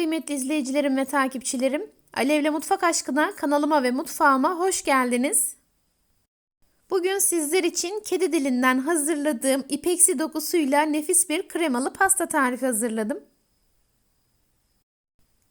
Kıymetli izleyicilerim ve takipçilerim, Alevle Mutfak Aşkına kanalıma ve mutfağıma hoş geldiniz. Bugün sizler için kedi dilinden hazırladığım ipeksi dokusuyla nefis bir kremalı pasta tarifi hazırladım.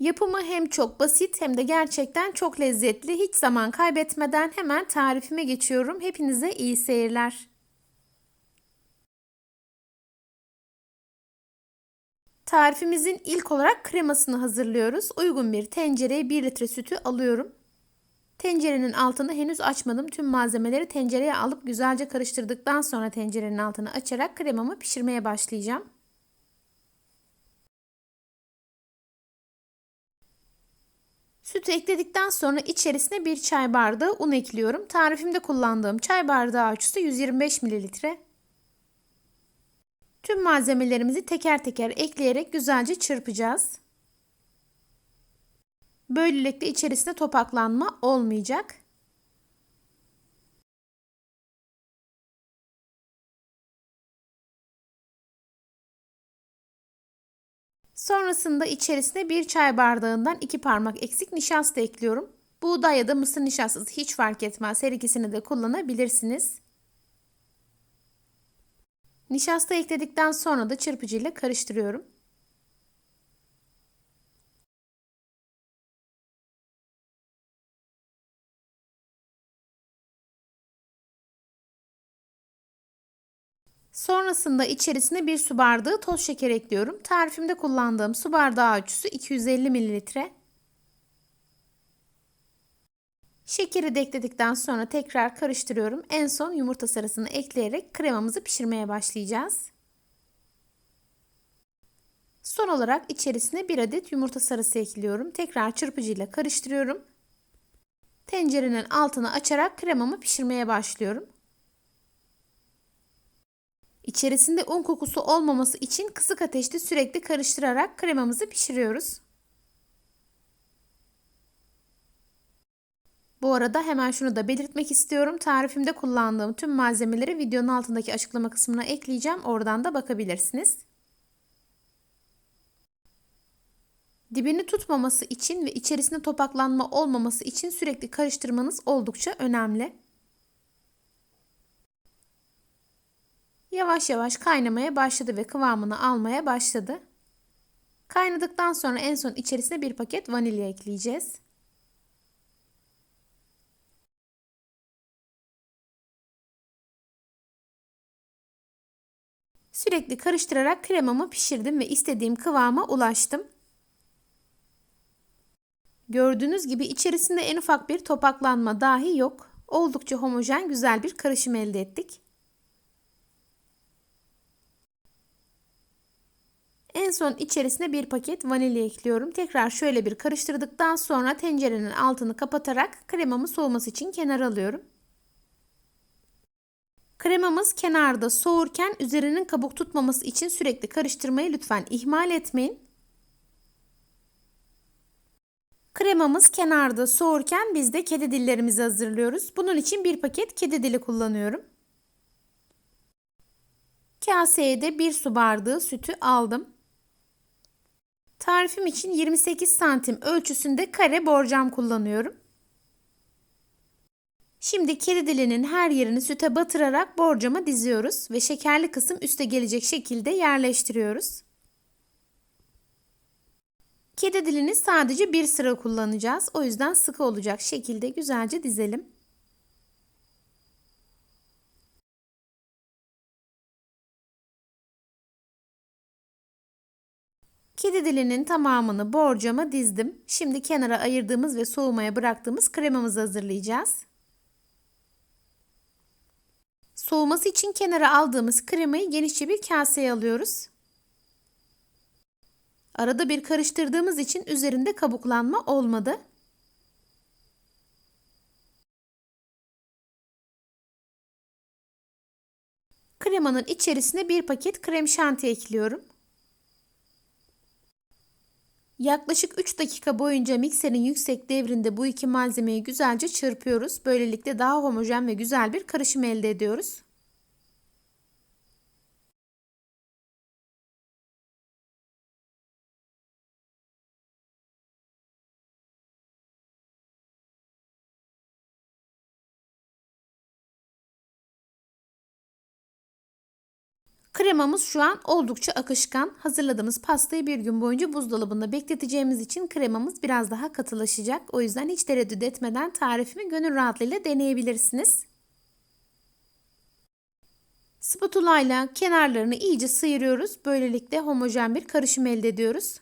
Yapımı hem çok basit hem de gerçekten çok lezzetli. Hiç zaman kaybetmeden hemen tarifime geçiyorum. Hepinize iyi seyirler. Tarifimizin ilk olarak kremasını hazırlıyoruz. Uygun bir tencereye 1 litre sütü alıyorum. Tencerenin altını henüz açmadım. Tüm malzemeleri tencereye alıp güzelce karıştırdıktan sonra tencerenin altını açarak kremamı pişirmeye başlayacağım. Sütü ekledikten sonra içerisine bir çay bardağı un ekliyorum. Tarifimde kullandığım çay bardağı ölçüsü 125 mililitre. Tüm malzemelerimizi teker teker ekleyerek güzelce çırpacağız. Böylelikle içerisinde topaklanma olmayacak. Sonrasında içerisine bir çay bardağından iki parmak eksik nişasta ekliyorum. Buğday ya da mısır nişastası hiç fark etmez. Her ikisini de kullanabilirsiniz. Nişasta ekledikten sonra da çırpıcıyla karıştırıyorum. Sonrasında içerisine bir su bardağı toz şeker ekliyorum. Tarifimde kullandığım su bardağı ölçüsü 250 mililitre. Şekeri de ekledikten sonra tekrar karıştırıyorum. En son yumurta sarısını ekleyerek kremamızı pişirmeye başlayacağız. Son olarak içerisine bir adet yumurta sarısı ekliyorum. Tekrar çırpıcıyla karıştırıyorum. Tencerenin altını açarak kremamı pişirmeye başlıyorum. İçerisinde un kokusu olmaması için kısık ateşte sürekli karıştırarak kremamızı pişiriyoruz. Bu arada hemen şunu da belirtmek istiyorum. Tarifimde kullandığım tüm malzemeleri videonun altındaki açıklama kısmına ekleyeceğim. Oradan da bakabilirsiniz. Dibini tutmaması için ve içerisinde topaklanma olmaması için sürekli karıştırmanız oldukça önemli. Yavaş yavaş kaynamaya başladı ve kıvamını almaya başladı. Kaynadıktan sonra en son içerisine bir paket vanilya ekleyeceğiz. Sürekli karıştırarak kremamı pişirdim ve istediğim kıvama ulaştım. Gördüğünüz gibi içerisinde en ufak bir topaklanma dahi yok. Oldukça homojen güzel bir karışım elde ettik. En son içerisine bir paket vanilya ekliyorum. Tekrar şöyle bir karıştırdıktan sonra tencerenin altını kapatarak kremamı soğuması için kenara alıyorum. Kremamız kenarda soğurken üzerinin kabuk tutmaması için sürekli karıştırmayı lütfen ihmal etmeyin. Kremamız kenarda soğurken biz de kedi dillerimizi hazırlıyoruz. Bunun için bir paket kedi dili kullanıyorum. Kaseye de bir su bardağı sütü aldım. Tarifim için 28 santim ölçüsünde kare borcam kullanıyorum. Şimdi kedi dilinin her yerini süte batırarak borcama diziyoruz ve şekerli kısım üste gelecek şekilde yerleştiriyoruz. Kedi dilini sadece bir sıra kullanacağız. O yüzden sıkı olacak şekilde güzelce dizelim. Kedi dilinin tamamını borcama dizdim. Şimdi kenara ayırdığımız ve soğumaya bıraktığımız kremamızı hazırlayacağız. Soğuması için kenara aldığımız kremayı genişçe bir kaseye alıyoruz. Arada bir karıştırdığımız için üzerinde kabuklanma olmadı. Kremanın içerisine bir paket krem şanti ekliyorum. Yaklaşık 3 dakika boyunca mikserin yüksek devrinde bu iki malzemeyi güzelce çırpıyoruz. Böylelikle daha homojen ve güzel bir karışım elde ediyoruz. Kremamız şu an oldukça akışkan. Hazırladığımız pastayı bir gün boyunca buzdolabında bekleteceğimiz için kremamız biraz daha katılaşacak. O yüzden hiç tereddüt etmeden tarifimi gönül rahatlığıyla deneyebilirsiniz. Spatula ile kenarlarını iyice sıyırıyoruz. Böylelikle homojen bir karışım elde ediyoruz.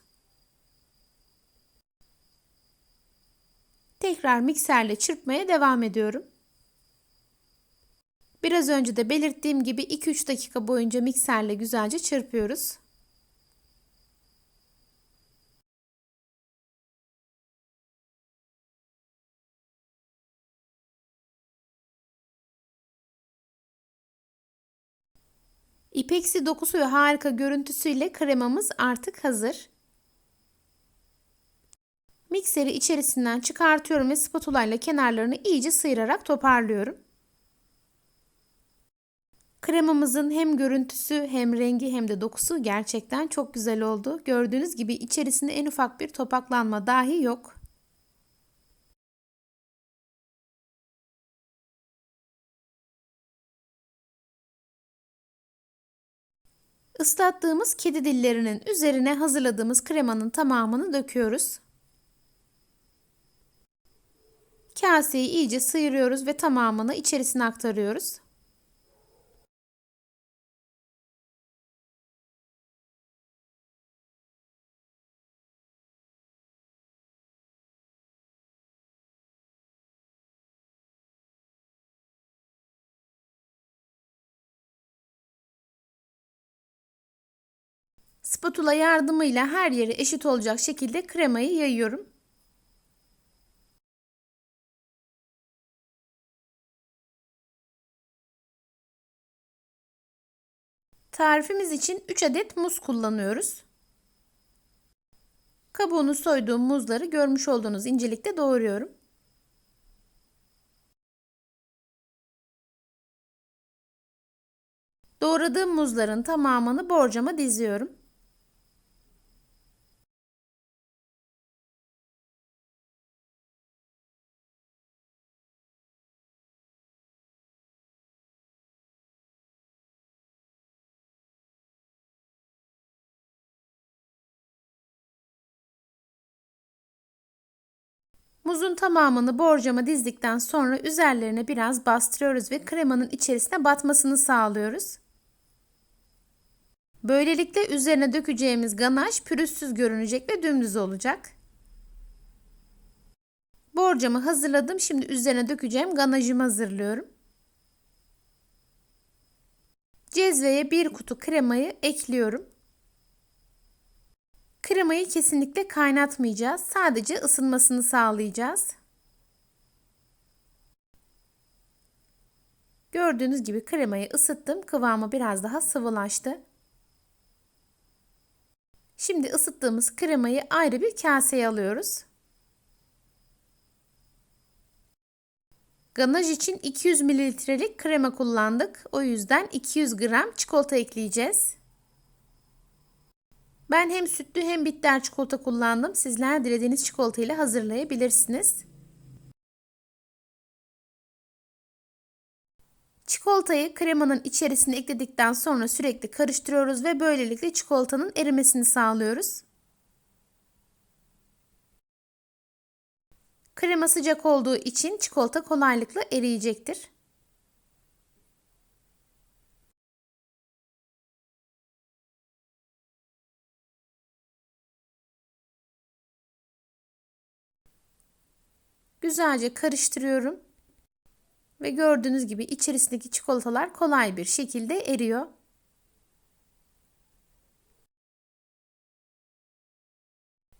Tekrar mikserle çırpmaya devam ediyorum. Biraz önce de belirttiğim gibi 2-3 dakika boyunca mikserle güzelce çırpıyoruz. İpeksi dokusu ve harika görüntüsüyle kremamız artık hazır. Mikseri içerisinden çıkartıyorum ve spatula ile kenarlarını iyice sıyırarak toparlıyorum. Kremamızın hem görüntüsü hem rengi hem de dokusu gerçekten çok güzel oldu. Gördüğünüz gibi içerisinde en ufak bir topaklanma dahi yok. Islattığımız kedi dillerinin üzerine hazırladığımız kremanın tamamını döküyoruz. Kaseyi iyice sıyırıyoruz ve tamamını içerisine aktarıyoruz. Spatula yardımıyla her yeri eşit olacak şekilde kremayı yayıyorum. Tarifimiz için 3 adet muz kullanıyoruz. Kabuğunu soyduğum muzları görmüş olduğunuz incelikte doğruyorum. Doğradığım muzların tamamını borcama diziyorum. Muzun tamamını borcama dizdikten sonra üzerlerine biraz bastırıyoruz ve kremanın içerisine batmasını sağlıyoruz. Böylelikle üzerine dökeceğimiz ganaj pürüzsüz görünecek ve dümdüz olacak. Borcamı hazırladım. Şimdi üzerine dökeceğim ganajımı hazırlıyorum. Cezveye bir kutu kremayı ekliyorum. Kremayı kesinlikle kaynatmayacağız. Sadece ısınmasını sağlayacağız. Gördüğünüz gibi kremayı ısıttım. Kıvamı biraz daha sıvılaştı. Şimdi ısıttığımız kremayı ayrı bir kaseye alıyoruz. Ganaj için 200 mililitrelik krema kullandık. O yüzden 200 gram çikolata ekleyeceğiz. Ben hem sütlü hem bitter çikolata kullandım. Sizler dilediğiniz çikolata ile hazırlayabilirsiniz. Çikolatayı kremanın içerisine ekledikten sonra sürekli karıştırıyoruz ve böylelikle çikolatanın erimesini sağlıyoruz. Krema sıcak olduğu için çikolata kolaylıkla eriyecektir. Güzelce karıştırıyorum. Ve gördüğünüz gibi içerisindeki çikolatalar kolay bir şekilde eriyor.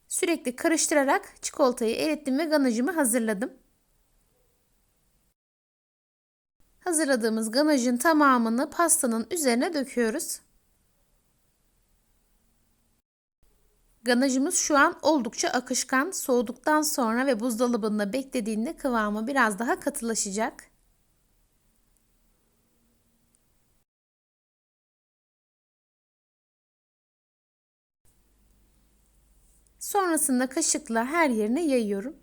Sürekli karıştırarak çikolatayı erittim ve ganajımı hazırladım. Hazırladığımız ganajın tamamını pastanın üzerine döküyoruz. Ganajımız şu an oldukça akışkan. Soğuduktan sonra ve buzdolabında beklediğinde kıvamı biraz daha katılaşacak. Sonrasında kaşıkla her yerine yayıyorum.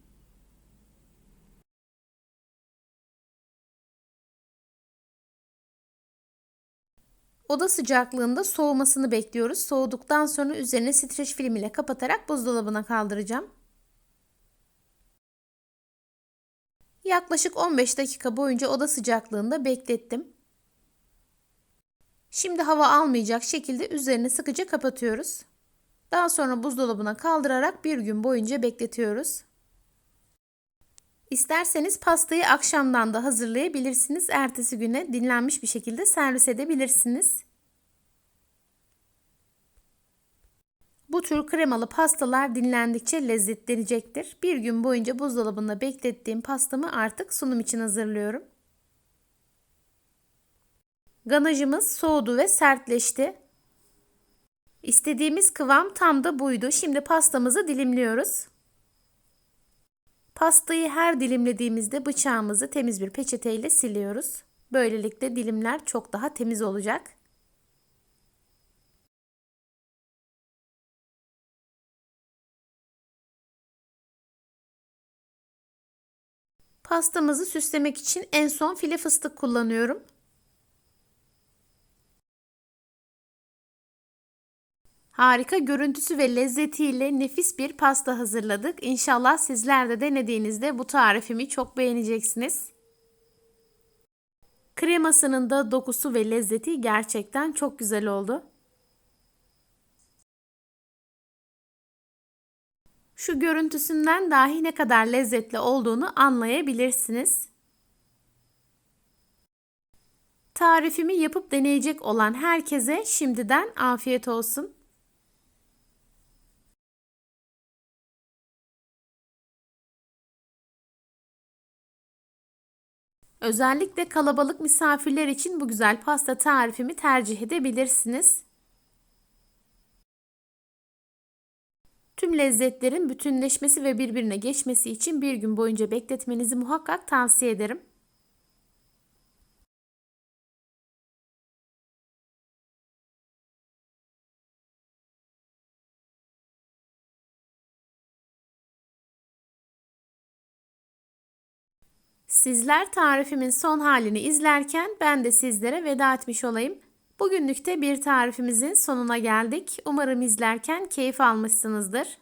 Oda sıcaklığında soğumasını bekliyoruz. Soğuduktan sonra üzerine streç film ile kapatarak buzdolabına kaldıracağım. Yaklaşık 15 dakika boyunca oda sıcaklığında beklettim. Şimdi hava almayacak şekilde üzerine sıkıca kapatıyoruz. Daha sonra buzdolabına kaldırarak bir gün boyunca bekletiyoruz. İsterseniz pastayı akşamdan da hazırlayabilirsiniz. Ertesi güne dinlenmiş bir şekilde servis edebilirsiniz. Bu tür kremalı pastalar dinlendikçe lezzetlenecektir. Bir gün boyunca buzdolabında beklettiğim pastamı artık sunum için hazırlıyorum. Ganajımız soğudu ve sertleşti. İstediğimiz kıvam tam da buydu. Şimdi pastamızı dilimliyoruz. Pastayı her dilimlediğimizde bıçağımızı temiz bir peçeteyle siliyoruz. Böylelikle dilimler çok daha temiz olacak. Pastamızı süslemek için en son file fıstık kullanıyorum. Harika görüntüsü ve lezzetiyle nefis bir pasta hazırladık. İnşallah sizler de denediğinizde bu tarifimi çok beğeneceksiniz. Kremasının da dokusu ve lezzeti gerçekten çok güzel oldu. Şu görüntüsünden dahi ne kadar lezzetli olduğunu anlayabilirsiniz. Tarifimi yapıp deneyecek olan herkese şimdiden afiyet olsun. Özellikle kalabalık misafirler için bu güzel pasta tarifimi tercih edebilirsiniz. Tüm lezzetlerin bütünleşmesi ve birbirine geçmesi için bir gün boyunca bekletmenizi muhakkak tavsiye ederim. Sizler tarifimin son halini izlerken ben de sizlere veda etmiş olayım. Bugünlük de bir tarifimizin sonuna geldik. Umarım izlerken keyif almışsınızdır.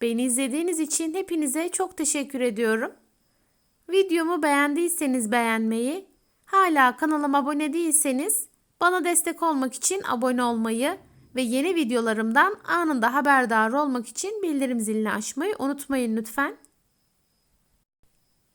Beni izlediğiniz için hepinize çok teşekkür ediyorum. Videomu beğendiyseniz beğenmeyi, hala kanalıma abone değilseniz bana destek olmak için abone olmayı ve yeni videolarımdan anında haberdar olmak için bildirim zilini açmayı unutmayın lütfen.